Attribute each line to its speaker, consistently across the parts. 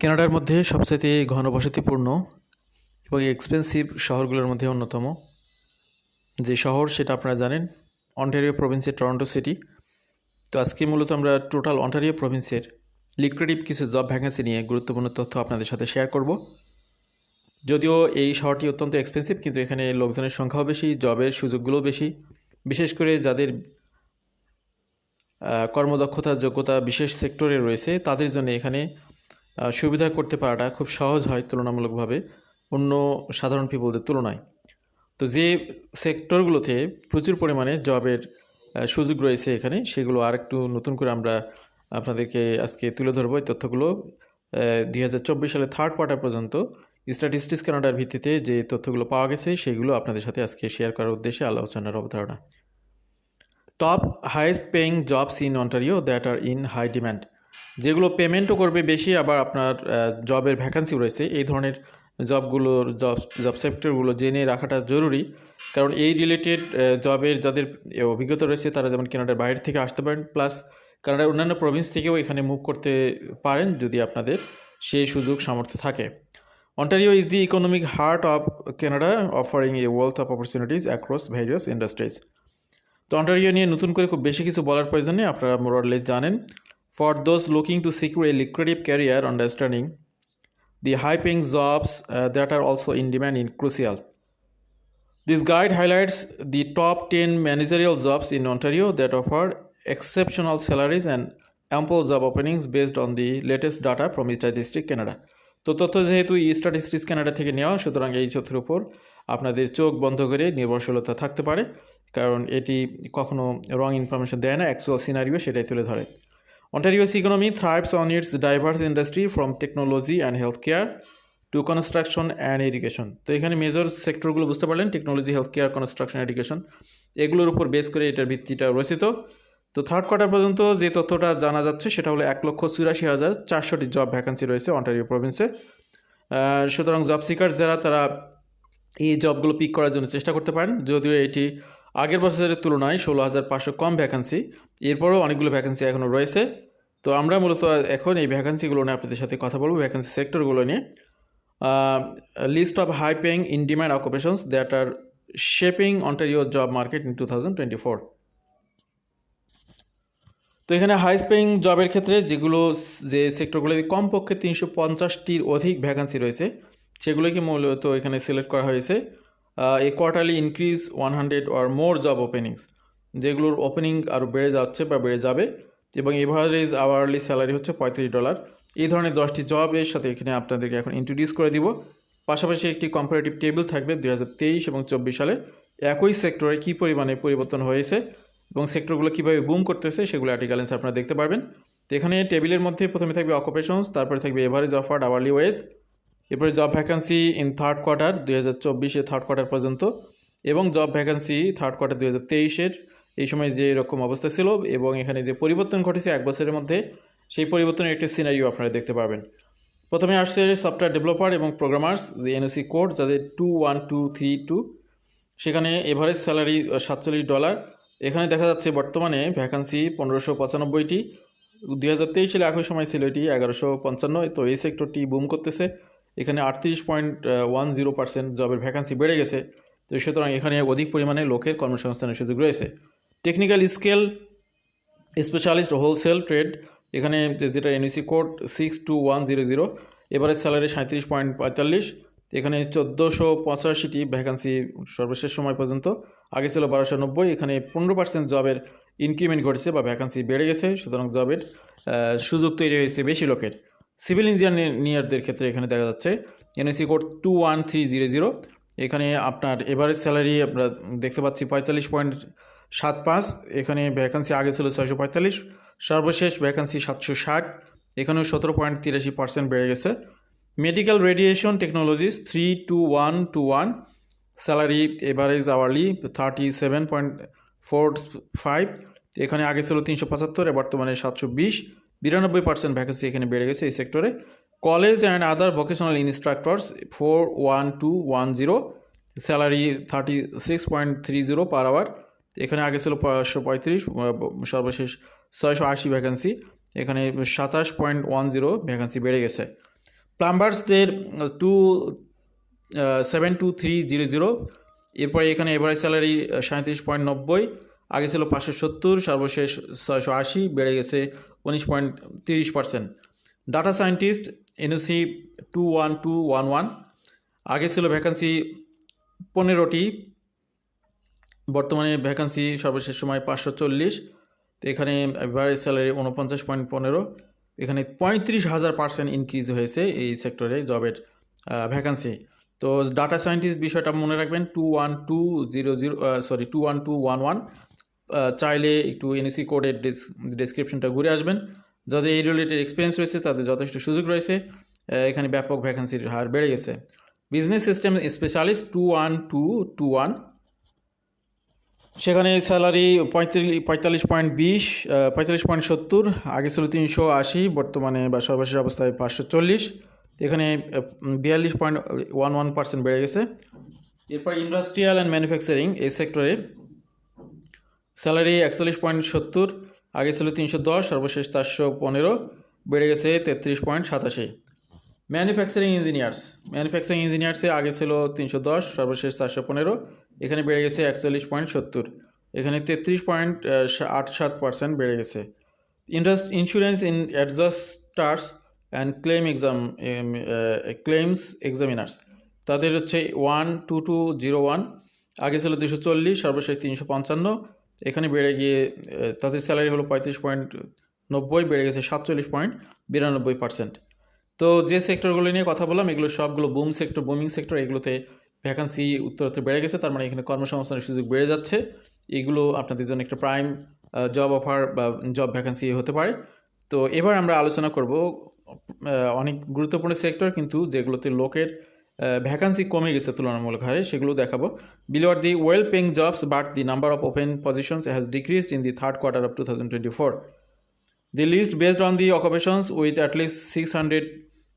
Speaker 1: কানাডার মধ্যে সবচেয়ে ঘনবসতিপূর্ণ এবং এক্সপেন্সিভ শহরগুলোর মধ্যে অন্যতম। যে শহর সেটা আপনারা জানেন অন্টারিও প্রভিন্সের টরন্টো সিটি তো আজকে মূলত আমরা টোটাল অন্টারিও প্রভিন্সের লিক্রেটিভ কিছু জব ভ্যাকেন্সি নিয়ে গুরুত্বপূর্ণ তথ্য আপনাদের সাথে শেয়ার করব। যদিও এই শহরটি অত্যন্ত এক্সপেন্সিভ কিন্তু এখানে লোকজনের সংখ্যাও বেশি জবের সুযোগগুলোও বেশি। বিশেষ করে যাদের কর্মদক্ষতা, যোগ্যতা বিশেষ সেক্টরে রয়েছে, তাদের জন্য এখানে সুবিধা করতে পারাটা খুব সহজ হয় তুলনামূলকভাবে অন্য সাধারণ পিপলদের তুলনায়। তো যে সেক্টরগুলোতে প্রচুর পরিমাণে জবের সুযোগ রয়েছে এখানে, সেগুলো আর একটু নতুন করে আমরা আপনাদেরকে আজকে তুলে ধরবো। এই তথ্যগুলো দুই হাজার চব্বিশ সালে থার্ড কোয়ার্টার পর্যন্ত স্ট্যাটিস্টিক্স কানাডার ভিত্তিতে যে তথ্যগুলো পাওয়া গেছে, সেগুলো আপনাদের সাথে আজকে শেয়ার করার উদ্দেশ্যে আলোচনার অবধারণা। Top highest paying jobs in Ontario that are in high demand যেগুলো পেমেন্টও করবে বেশি, আবার আপনার জবের ভ্যাকান্সি রয়েছে, এই ধরনের জবগুলোর জব জব সেক্টরগুলো জেনে রাখাটা জরুরি। কারণ এই রিলেটেড জবের যাদের অভিজ্ঞতা রয়েছে, তারা যেমন কানাডার বাইরে থেকে আসতে পারেন প্লাস কানাডার অন্যান্য প্রভিন্স থেকেও এখানে মুভ করতে পারেন, যদি আপনাদের সেই সুযোগ সামর্থ্য থাকে। Ontario is the economic heart of Canada offering a wealth of opportunities across various industries তো অন্টারিও নিয়ে নতুন করে খুব বেশি কিছু বলার প্রয়োজন নেই, আপনারা মোরালে জানেন। For those looking to secure a lucrative career understanding the high paying jobs uh, that are also in demand in crucial. This guide highlights the top 10 managerial jobs in Ontario that offer exceptional salaries and ample job openings based on the latest data from Statistics Canada. তো তথ্য যেহেতু statistics Canada থেকে নেওয়া সুতরাং এই তথ্যের উপর আপনাদের চোখ বন্ধ করে নির্ভরশীলতা থাকতে পারে কারণ এটি কখনো রং ইনফরমেশন দেয় না অ্যাকচুয়াল সিনারিও সেটাই তুলে ধরে Ontario's economy thrives on its diverse industry, from technology and healthcare to construction and education তো এখানে মেজর সেক্টরগুলো বুঝতে পারলেন technology health care construction education এগুলোর উপর বেস করে এটার ভিত্তিটা রচিত তো। থার্ড কোয়ার্টার পর্যন্ত যে তথ্যটা জানা যাচ্ছে, সেটা হলো এক লক্ষ চুরাশি হাজার চারশোটি জব ভ্যাকান্সি রয়েছে অন্টারিও প্রভিন্সে সুতরাং জব সিকার যারা, তারা এই জবগুলো পিক করার জন্য চেষ্টা করতে পারেন। যদিও এটি আগের বছরের তুলনায় ষোলো হাজার পাঁচশো কম ভ্যাকান্সি এরপরও অনেকগুলো ভ্যাকান্সি এখনও রয়েছে। তো আমরা মূলত এখন এই ভ্যাকান্সিগুলো নিয়ে আপনাদের সাথে কথা বলব ভ্যাকান্সি সেক্টরগুলো নিয়ে। List of high paying in demand occupations that are shaping Ontario job market in two thousand twenty four তো এখানে হাইস্ট পেইং জবের ক্ষেত্রে যেগুলো, যে সেক্টরগুলোতে কমপক্ষে তিনশো পঞ্চাশটির অধিক ভ্যাকান্সি রয়েছে, সেগুলোকে মূলত এখানে সিলেক্ট করা হয়েছে। এই quarterly increase one hundred or more job openings যেগুলোর ওপেনিং আরও বেড়ে যাচ্ছে বা বেড়ে যাবে, এবং এভারেজ আওয়ারলি স্যালারি হচ্ছে পঁয়ত্রিশ ডলার এই ধরনের দশটি জবের সাথে এখানে আপনাদেরকে এখন ইন্ট্রোডিউস করে দিব। পাশাপাশি একটি কম্পারেটিভ টেবিল থাকবে দুই হাজার তেইশ এবং চব্বিশ সালে। একই সেক্টরে কী পরিমাণে পরিবর্তন হয়েছে এবং সেক্টরগুলো কীভাবে বুম করতেছে সেগুলো আর্টিকেলেন্স আপনারা দেখতে পারবেন। তো এখানে টেবিলের মধ্যে প্রথমে থাকবে অকুপেশনস তারপরে থাকবে এভারেজ অফার্ড আওয়ারলি ওয়েজ এরপরে job vacancy in third quarter দুই হাজার চব্বিশে থার্ড কোয়ার্টার পর্যন্ত এবং জব ভ্যাকান্সি থার্ড কোয়ার্টার দুই হাজার তেইশের এই সময় যে এরকম অবস্থা ছিল এবং এখানে যে পরিবর্তন ঘটেছে এক বছরের মধ্যে, সেই পরিবর্তনের একটি সিনারিও আপনারা দেখতে পাবেন প্রথমে আসছে সফটওয়্যার ডেভেলপার এবং প্রোগ্রামার্স যে এনওসি কোড যাদের two one two three two সেখানে এভারেজ স্যালারি সাতচল্লিশ ডলার এখানে দেখা যাচ্ছে বর্তমানে ভ্যাকান্সি পনেরোশো পঁচানব্বইটি। দুই হাজার তেইশ সালে একই সময় ছিল এটি এগারোশো পঞ্চান্ন। তো এই সেক্টরটি বুম করতেছে। এখানে আটত্রিশ পয়েন্ট ওয়ান জিরো পার্সেন্ট জবের ভ্যাকান্সি বেড়ে গেছে। তো সুতরাং এখানে অধিক পরিমাণে লোকের কর্মসংস্থানের সুযোগ রয়েছে। টেকনিক্যাল স্কেল স্পেশালিস্ট হোলসেল ট্রেড এখানে যেটা NOC code six two one zero zero এবারে স্যালারি সাঁত্রিশ পয়েন্ট পঁয়তাল্লিশ, এখানে চোদ্দোশো পঁচাশিটি ভ্যাকান্সি সর্বশেষ সময় পর্যন্ত, আগে ছিল বারোশো নব্বই, এখানে পনেরো পার্সেন্ট জবের ইনক্রিমেন্ট ঘটেছে বা ভ্যাকান্সি বেড়ে গেছে, সুতরাং জবের সুযোগ তৈরি হয়েছে বেশি লোকের। সিভিল ইঞ্জিনিয়ারদের ক্ষেত্রে এখানে দেখা যাচ্ছে NOC code two one three zero zero এখানে আপনার এভারেজ স্যালারি আমরা দেখতে পাচ্ছি পঁয়তাল্লিশ পয়েন্ট সাত পাঁচ, এখানে ভ্যাকান্সি আগে ছিল ছয়শো পঁয়তাল্লিশ, সর্বশেষ ভ্যাকান্সি সাতশো ষাট, এখানেও সতেরো পয়েন্ট তিরাশি পার্সেন্ট বেড়ে গেছে। Medical radiation technologies three two one two one salary average hourly thirty seven point four five এখানে আগে ছিল তিনশো পঁচাত্তর বর্তমানে সাতশো বিশ। বিরানব্বই পার্সেন্ট ভ্যাকেন্সি এখানে বেড়ে গেছে এই সেক্টরে college and other vocational instructors four one two one zero salary thirty six point three zero per hour এখানে আগে ছিল পাঁচশো পঁয়ত্রিশ সর্বশেষ ছয়শো আশি ভ্যাকেন্সি এখানে সাতাশ পয়েন্ট ওয়ান জিরো ভ্যাকেন্সি বেড়ে গেছে। প্লাম্বার্সদের two seven two three zero zero এরপরে এখানে এভারেজ স্যালারি সাঁত্রিশ পয়েন্ট নব্বই। আগে ছিল পাঁচশো সত্তর, সর্বশেষ ছয়শো আশি, বেড়ে গেছে উনিশ পয়েন্ট তিরিশ percent. Data scientist NOC two one two one one আগে ছিল ভ্যাকান্সি পনেরোটি। বর্তমানে ভ্যাকান্সি সর্বশেষ সময় পাঁচশো চল্লিশ। তো এখানে এভারেজ স্যালারি উনপঞ্চাশ পয়েন্ট পনেরো। এখানে পঁয়ত্রিশ হাজার পার্সেন্ট ইনক্রিজ হয়েছে এই সেক্টরে জবের ভ্যাকান্সি তো ডাটা সায়েন্টিস্ট বিষয়টা মনে রাখবেন two one two zero zero sorry two one two one one চাইলে একটু এনএসি কোডের ডিসক্রিপশনটা ঘুরে আসবেন। যাদের এই রিলেটেড এক্সপিরিয়েন্স রয়েছে, তাদের যথেষ্ট সুযোগ রয়েছে। এখানে ব্যাপক ভ্যাকান্সির হার বেড়ে গেছে। Business system specialist two one two two one সেখানে স্যালারি পঁয়ত্রিশ পঁয়তাল্লিশ পয়েন্ট বিশ পঁয়তাল্লিশ পয়েন্ট সত্তর, আগে ছিল তিনশো আশি, বর্তমানে বা সর্বশেষ অবস্থায় পাঁচশো চল্লিশ। এখানে বিয়াল্লিশ পয়েন্ট ওয়ান ওয়ান পার্সেন্ট বেড়ে গেছে। এরপর ইন্ডাস্ট্রিয়াল অ্যান্ড ম্যানুফ্যাকচারিং এই সেক্টরে স্যালারি একচল্লিশ পয়েন্ট সত্তর, আগে ছিল তিনশো দশ, সর্বশেষ চারশো পনেরো, বেড়ে গেছে তেত্রিশ পয়েন্ট সাতাশি। ম্যানুফ্যাকচারিং ইঞ্জিনিয়ার্স, ম্যানুফ্যাকচারিং ইঞ্জিনিয়ার্সে আগে ছিল তিনশো দশ, সর্বশেষ চারশো পনেরো, এখানে বেড়ে গেছে একচল্লিশ পয়েন্ট সত্তর। এখানে তেত্রিশ পয়েন্ট আট সাত পার্সেন্ট বেড়ে গেছে। Industry insurance in adjusters and claim exam claims examiners. তাদের হচ্ছে one two two zero one, আগে ছিল দুশো চল্লিশ, সর্বশেষ তিনশো পঞ্চান্ন এখানে বেড়ে গিয়ে তাদের স্যালারি হলো পঁয়ত্রিশ পয়েন্ট নব্বই, বেড়ে গেছে সাতচল্লিশ পয়েন্ট বিরানব্বই পার্সেন্ট তো যে সেক্টরগুলো নিয়ে কথা বললাম, এগুলো সবগুলো বুম সেক্টর বুমিং সেক্টর এগুলোতে ভ্যাকান্সি উত্তরোত্তর বেড়ে গেছে, তার মানে এখানে কর্মসংস্থানের সুযোগ বেড়ে যাচ্ছে। এগুলো আপনাদের জন্য একটা প্রাইম জব অফার বা জব ভ্যাকান্সি হতে পারে। তো এবার আমরা আলোচনা করব অনেক গুরুত্বপূর্ণ সেক্টর কিন্তু যেগুলোতে লোকের ভ্যাকান্সি কমে গেছে তুলনামূলক হারে, সেগুলো দেখাবো। Below are the well paying jobs but the number of open positions has decreased in the third quarter of two thousand twenty four The list based on the occupations with at least 600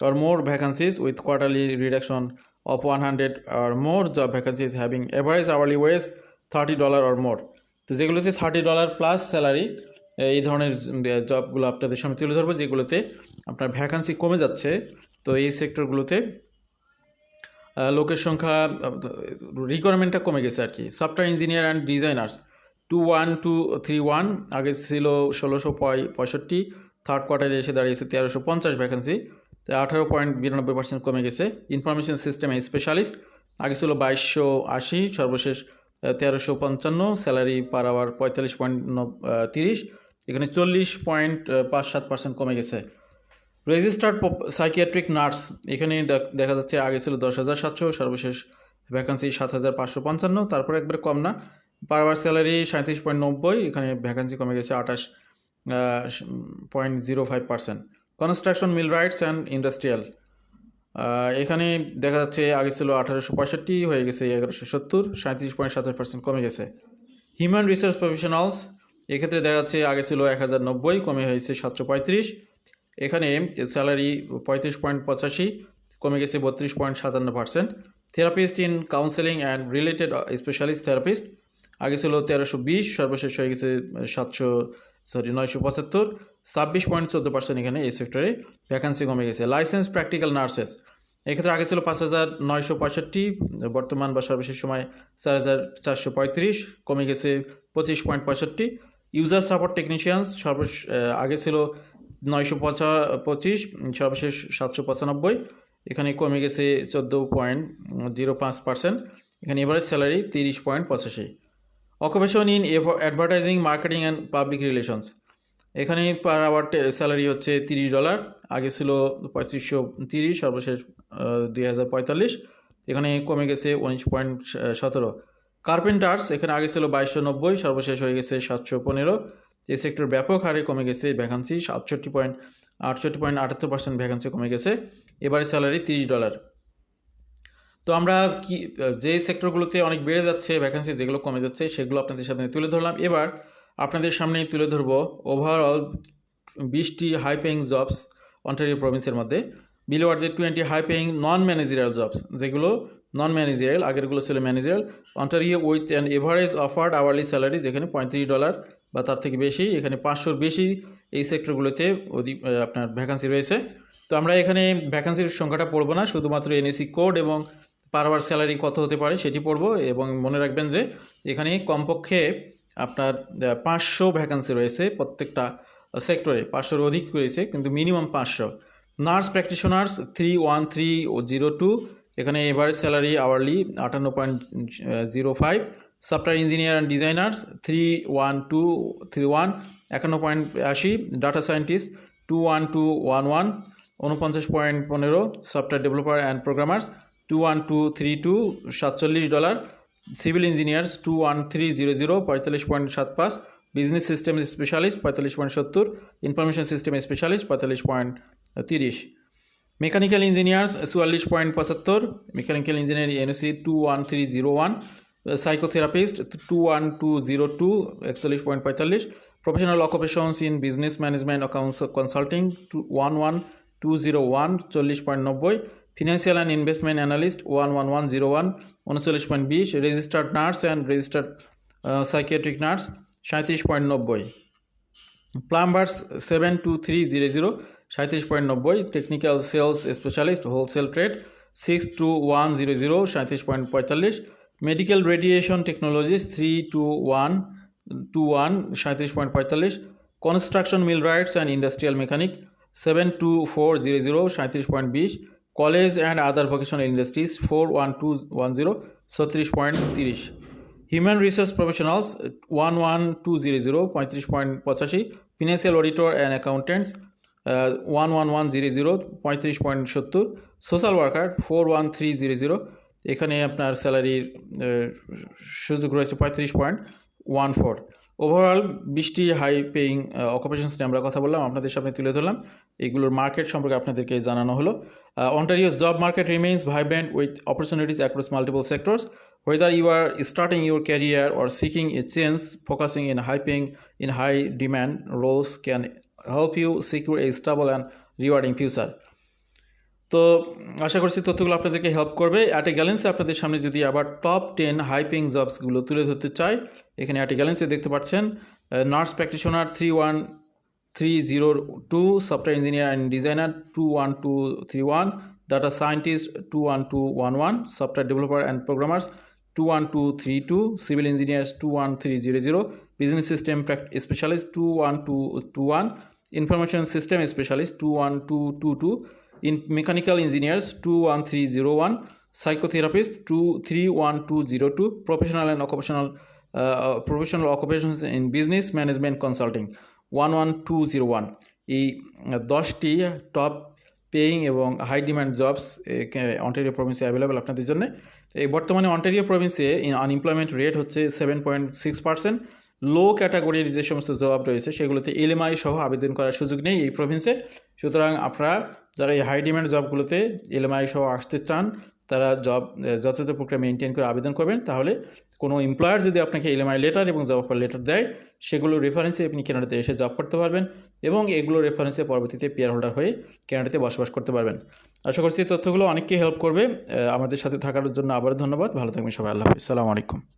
Speaker 1: or more vacancies, with quarterly reduction of 100 or more job vacancies having average hourly wage 30 dollar or more. তো যেগুলোতে thirty dollar plus salary এই ধরনের জবগুলো আপনাদের সামনে তুলে ধরবো, যেগুলোতে আপনার ভ্যাকান্সি কমে যাচ্ছে। তো এই সেক্টরগুলোতে লোকের সংখ্যা রিকোয়ারমেন্টটা কমে গেছে আর কি। Software engineer and designers two one two three one আগে ছিল ষোলোশো পঁয়ষট্টি থার্ড কোয়ার্টারে এসে দাঁড়িয়েছে তেরোশো পঞ্চাশ ভ্যাকেন্সি আঠারো পয়েন্ট বিরানব্বই পার্সেন্ট কমে গেছে। ইনফরমেশন সিস্টেম স্পেশালিস্ট আগে ছিল বাইশশো আশি, সর্বশেষ তেরোশো পঞ্চান্ন স্যালারি পার আওয়ার পঁয়তাল্লিশ পয়েন্ট তিরিশ, এখানে চল্লিশ পয়েন্ট পাঁচ সাত পার্সেন্ট কমে গেছে। রেজিস্টার্ড সাইকিয়াট্রিক নার্স এখানে দেখ- যাচ্ছে আগে ছিল দশ হাজার সাতশো, সর্বশেষ ভ্যাকান্সি সাত হাজার পাঁচশো পঞ্চান্ন, তারপরে একবার কম না। পার আওয়ার স্যালারি সাঁত্রিশ পয়েন্ট নব্বই, এখানে ভ্যাকান্সি কমে গেছে আঠাশ point zero five percent. Construction millwrights and industrial এখানে দেখা যাচ্ছে আগে ছিল আঠারোশো পঁয়ষট্টি, হয়ে গেছে এগারোশো সত্তর সাঁত্রিশ পয়েন্ট সাতাশ পার্সেন্ট কমে গেছে। হিউম্যান রিসার্চ প্রফেশনালস এক্ষেত্রে দেখা যাচ্ছে আগে ছিল এক হাজার নব্বই, কমে হয়েছে সাতশো পঁয়ত্রিশ। এখানে স্যালারি পঁয়ত্রিশ পয়েন্ট পঁচাশি, কমে গেছে বত্রিশ পয়েন্ট সাতান্ন percent therapist in counselling and related specialist therapist আগে ছিল তেরোশো বিশ, সর্বশেষ হয়ে গেছে সাতশো সরি নয়শো পঁচাত্তর। ছাব্বিশ পয়েন্ট চোদ্দ পার্সেন্ট এখানে এই সেক্টরে ভ্যাকান্সি কমে গেছে। লাইসেন্স প্র্যাকটিক্যাল নার্সেস এক্ষেত্রে আগে ছিল পাঁচ হাজার নয়শো পঁয়ষট্টি, বর্তমান বা সর্বশেষ সময় চার হাজার চারশো পঁয়ত্রিশ, কমে গেছে পঁচিশ পয়েন্ট পঁয়ষট্টি। ইউজার সাপোর্ট টেকনিশিয়ানস সর্বশ আগে ছিল নয়শো পঁচা, পঁচিশ, সর্বশেষ সাতশো পঁচানব্বই। এখানে কমে গেছে চোদ্দ পয়েন্ট জিরো পাঁচ পার্সেন্ট। এখানে এভারেজ স্যালারি তিরিশ পয়েন্ট পঁচাশি। Occupation in advertising, marketing and public relations. এখানে পার আওয়ার স্যালারি হচ্ছে তিরিশ ডলার। আগে ছিল পঁয়ত্রিশশো তিরিশ, সর্বশেষ দুই হাজার পঁয়তাল্লিশ। এখানে কমে গেছে উনিশ পয়েন্ট সতেরো। কার্পেন্টার্স, এখানে আগে ছিল বাইশশো নব্বই, সর্বশেষ হয়ে গেছে সাতশো পনেরো। এই সেক্টর ব্যাপক হারে কমে গেছে ভ্যাকান্সি সাতষট্টি পয়েন্ট আটষট্টি পয়েন্ট আটাত্তর পার্সেন্ট ভ্যাকান্সি কমে গেছে। এবারে স্যালারি তিরিশ ডলার তো আমরা কি, যে সেক্টরগুলোতে অনেক বেড়ে যাচ্ছে ভ্যাকান্সি যেগুলো কমে যাচ্ছে, সেগুলো আপনাদের সামনে তুলে ধরলাম। এবার আপনাদের সামনে তুলে ধরবো ওভারঅল বিশটি হাই পেইং জবস অন্টারিও প্রভিন্সের মধ্যে। বিলো আর যে twenty high paying non managerial jobs যেগুলো নন ম্যানেজারিয়াল আগেরগুলো ছিল managerial Ontario with an average offered hourly salary যেখানে পঁয়ত্রিশ ডলার বা তার থেকে বেশি, এখানে পাঁচশোর বেশি এই সেক্টরগুলোতে অধিক আপনার ভ্যাকান্সি রয়েছে। তো আমরা এখানে ভ্যাকান্সির সংখ্যাটা পড়ব না, শুধুমাত্র এনএসি কোড এবং পার আওয়ার স্যালারি কত হতে পারে সেটি পড়ব এবং মনে রাখবেন যে এখানে কমপক্ষে আপনার পাঁচশো ভ্যাকান্সি রয়েছে প্রত্যেকটা সেক্টরে, পাঁচশোর অধিক রয়েছে কিন্তু মিনিমাম পাঁচশো। Nurse practitioners three one three zero two এখানে এভারেজ স্যালারি আওয়ারলি আটান্ন point zero five software engineer and designers three one two three one একান্ন পয়েন্ট আশি data scientist two one two one one উনপঞ্চাশ point পনেরো software developer and programmers two one two three two সাতচল্লিশ dollar civil engineers two one three zero zero পঁয়তাল্লিশ point সাত পাঁচ business system specialist পঁয়তাল্লিশ point সত্তর information system specialist পঁয়তাল্লিশ point তিরিশ মেকানিক্যাল ইঞ্জিনিয়ার্স চুয়াল্লিশ পয়েন্ট পঁচাত্তর mechanical engineer NOC two one three zero one psychotherapist two one two zero two একচল্লিশ পয়েন্ট পঁয়তাল্লিশ professional occupations in business management accounts consulting two one one two zero one চল্লিশ point নব্বই financial and investment analyst one one one zero one উনচল্লিশ point বিশ registered nurse and registered psychiatric nurse সাঁত্রিশ point নব্বই। Plumbers seven two three zero zero সাঁত্রিশ point নব্বই technical sales specialist wholesale trade six two one zero zero সাঁত্রিশ point পঁয়তাল্লিশ medical radiation technologies three two one two one সাঁত্রিশ point পঁয়তাল্লিশ। Construction millwrights and industrial mechanic seven two four zero zero সাঁত্রিশ point বিশ। College and other vocational industries four one two one zero ছত্রিশ point তিরিশ। Human resource professionals one one two zero zero পঁয়ত্রিশ point পঁচাশি। Financial auditor and accountants one one one zero zero পঁয়ত্রিশ point সত্তর। Social worker four one three zero zero এখানে আপনার স্যালারির সুযোগ রয়েছে পঁয়ত্রিশ পয়েন্ট ওয়ান ফোর। ওভারঅল বিশটি হাই পেইং অকুপেশনস নিয়ে আমরা কথা বললাম, আপনাদের সামনে তুলে ধরলাম। এগুলোর মার্কেট সম্পর্কে আপনাদেরকে জানানো হলো। Ontario's job market remains vibrant with opportunities across multiple sectors whether you are starting your career or seeking a change, focusing in high paying, in high demand roles can help you secure a stable and rewarding future. তো আশা করছি তথ্যগুলো আপনাদেরকে help করবে। At গ্যালেন্সে আপনাদের সামনে যদি আবার টপ টেন হাই পেইং জবসগুলো তুলে ধরতে চাই, এখানে অ্যাট গ্যালেন্সে দেখতে পাচ্ছেন nurse practitioner three one three zero two software engineer and designer two one two three one data scientist two one two one one software developer and programmers two one two three two civil engineers two one three zero zero business system specialist two one two two one information system specialist two one two two two in mechanical engineers 21301 psychotherapist 23102 professional and occupational uh, professional occupations in business management consulting 11201 এই দশটি top paying এবং high demand jobs Ontario প্রভিন্সে available আপনাদের জন্য। এই বর্তমানে Ontario প্রভিন্সে unemployment rate হচ্ছে seven point six percent. Low ক্যাটাগরির যে সমস্ত জব রয়েছে সেগুলোতে এলএমআই সহ আবেদন করার সুযোগ নেই এই প্রভিন্সে। সুতরাং আপনারা যারা এই হাই ডিম্যান্ড জবগুলোতে এলএমআই সহ আসতে চান, তারা জব যথাযথ প্রক্রিয়া মেনটেন করে আবেদন করবেন। তাহলে কোনো এমপ্লয়ার যদি আপনাকে এলএমআই লেটার এবং জব অফার লেটার দেয়, সেগুলো রেফারেন্সে আপনি কেনাডাতে এসে জব করতে পারবেন এবং এগুলো রেফারেন্সে পরবর্তীতে পেয়ার হোল্ডার হয়ে কেনাডাতে বসবাস করতে পারবেন। আশা করছি তথ্যগুলো অনেককে হেল্প করবে। আমাদের সাথে থাকার জন্য আবার ধন্যবাদ। ভালো থাকবেন সবাই। আল্লাহ হাফিজ। আলাইকুম।